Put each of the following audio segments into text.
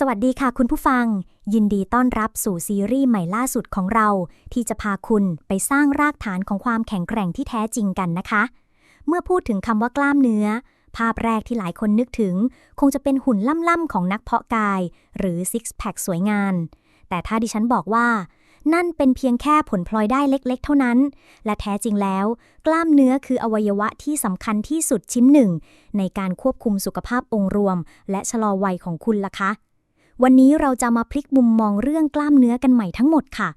สวัสดีค่ะคุณผู้ฟัง ยินดีต้อนรับสู่ซีรีส์ใหม่ล่าสุดของเรา ที่จะพาคุณไปสร้างรากฐานของความแข็งแกร่งที่แท้จริงกันนะคะ เมื่อพูดถึงคำว่ากล้ามเนื้อ ภาพแรกที่หลายคนนึกถึง คงจะเป็นหุ่นล่ำๆของนักเพาะกาย หรือซิกแพคสวยงาม แต่ถ้าดิฉันบอกว่า นั่นเป็นเพียงแค่ผลพลอยได้เล็ก ๆ เท่านั้น และแท้จริงแล้ว กล้ามเนื้อคืออวัยวะที่สำคัญที่สุดชิ้นหนึ่ง ในการควบคุมสุขภาพองค์รวม และชะลอวัยของคุณล่ะคะ วันนี้เราจะมาพลิกมุมมองเรื่องกล้ามเนื้อกันใหม่ทั้งหมดค่ะ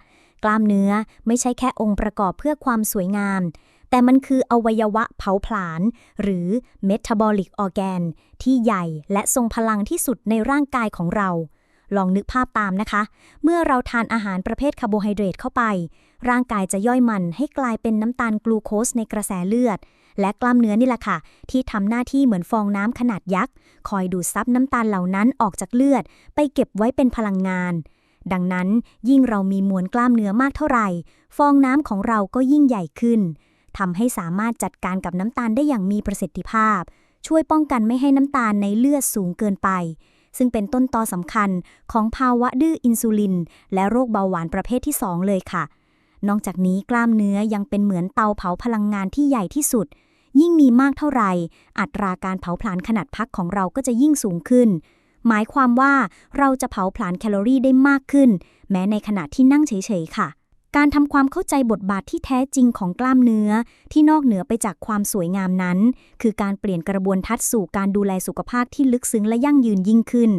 กล้ามเนื้อไม่ใช่แค่องค์ประกอบเพื่อความสวยงาม แต่มันคืออวัยวะเผาผลาญหรือ metabolic organ ที่ใหญ่และทรงพลังที่สุดในร่างกายของเรา ลองนึกภาพตามนะคะ เมื่อเราทานอาหารประเภทคาร์โบไฮเดรตเข้าไป ร่างกายจะย่อยมันให้กลายเป็นน้ำตาลกลูโคสในกระแสเลือด และกล้ามเนื้อนี่แหละค่ะ ที่ทำหน้าที่เหมือนฟองน้ำขนาดยักษ์ คอยดูดซับน้ำตาลเหล่านั้นออกจากเลือด ไปเก็บไว้เป็นพลังงาน ดังนั้นยิ่งเรามีมวลกล้ามเนื้อมากเท่าไหร่ ฟองน้ำของเราก็ยิ่งใหญ่ขึ้นทำให้สามารถจัดการกับน้ำตาลได้อย่างมีประสิทธิภาพ ช่วยป้องกันไม่ให้น้ำตาลในเลือดสูงเกินไป ซึ่งเป็นต้นตอสำคัญของภาวะดื้ออินซูลิน และโรคเบาหวานประเภทที่ 2 เลยค่ะ นอกจากนี้กล้ามเนื้อยังเป็นเหมือนเตาเผาพลังงานที่ใหญ่ที่สุด ยิ่งมีมากเท่าไหร่ อัตราการเผาผลาญขนาดพักของเราก็จะยิ่งสูงขึ้น หมายความว่าเราจะเผาผลาญแคลอรี่ได้มากขึ้น แม้ในขณะที่นั่งเฉยๆค่ะ การทำความเข้าใจบทบาทที่แท้จริงของกล้ามเนื้อ ที่นอกเหนือไปจากความสวยงามนั้น คือการเปลี่ยนกระบวนทัศน์สู่การดูแลสุขภาพที่ลึกซึ้งและยั่งยืนยิ่งขึ้น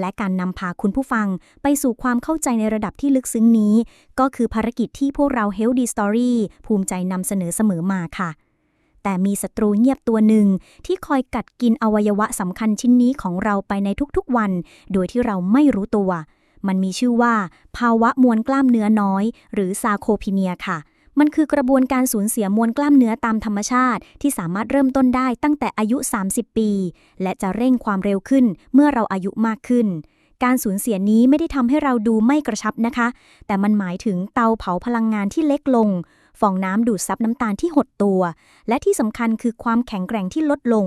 และการนำพาคุณผู้ฟังไปสู่ความเข้าใจในระดับที่ลึกซึ้งนี้ ก็คือภารกิจที่พวกเรา Healthy Story ภูมิใจนำเสนอเสมอมาค่ะ แต่มีศัตรูเงียบตัวหนึ่ง ที่คอยกัดกินอวัยวะสำคัญชิ้นนี้ของเราไปในทุกๆวัน โดยที่เราไม่รู้ตัว มันมีชื่อว่า ภาวะมวลกล้ามเนื้อน้อย หรือซาโคพีเนียค่ะมันคือกระบวนการสูญเสียมวลกล้ามเนื้อตามธรรมชาติ ที่สามารถเริ่มต้นได้ตั้งแต่อายุ 30 ปี และจะเร่งความเร็วขึ้นเมื่อเราอายุมากขึ้น การสูญเสียนี้ไม่ได้ทำให้เราดูไม่กระชับนะคะ แต่มันหมายถึงเตาเผาพลังงานที่เล็กลง ฟองน้ำดูดซับน้ำตาลที่หดตัว และที่สำคัญคือความแข็งแกร่งที่ลดลง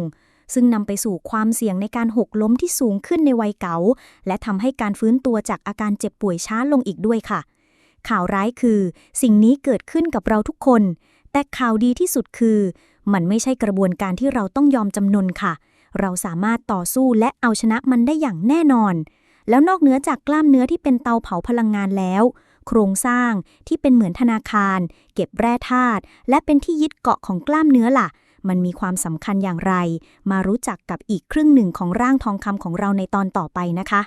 ซึ่งนำไปสู่ความเสี่ยงในการหกล้มที่สูงขึ้นในวัยเก๋าและทำให้การฟื้นตัวจากอาการเจ็บป่วยช้าลงอีกด้วยค่ะ ข่าวร้ายคือ สิ่งนี้เกิดขึ้นกับเราทุกคน แต่ข่าวดีที่สุดคือ มันไม่ใช่กระบวนการที่เราต้องยอมจำนนค่ะ เราสามารถต่อสู้และเอาชนะมันได้อย่างแน่นอนแล้วนอกเหนือจากกล้ามเนื้อที่เป็นเตาเผาพลังงานแล้ว โครงสร้างที่เป็นเหมือนธนาคาร เก็บแร่ธาตุและเป็นที่ยึดเกาะของกล้ามเนื้อล่ะ มันมีความสำคัญอย่างไร มารู้จักกับอีกครึ่งหนึ่งของร่างทองคำของเราในตอนต่อไปนะคะ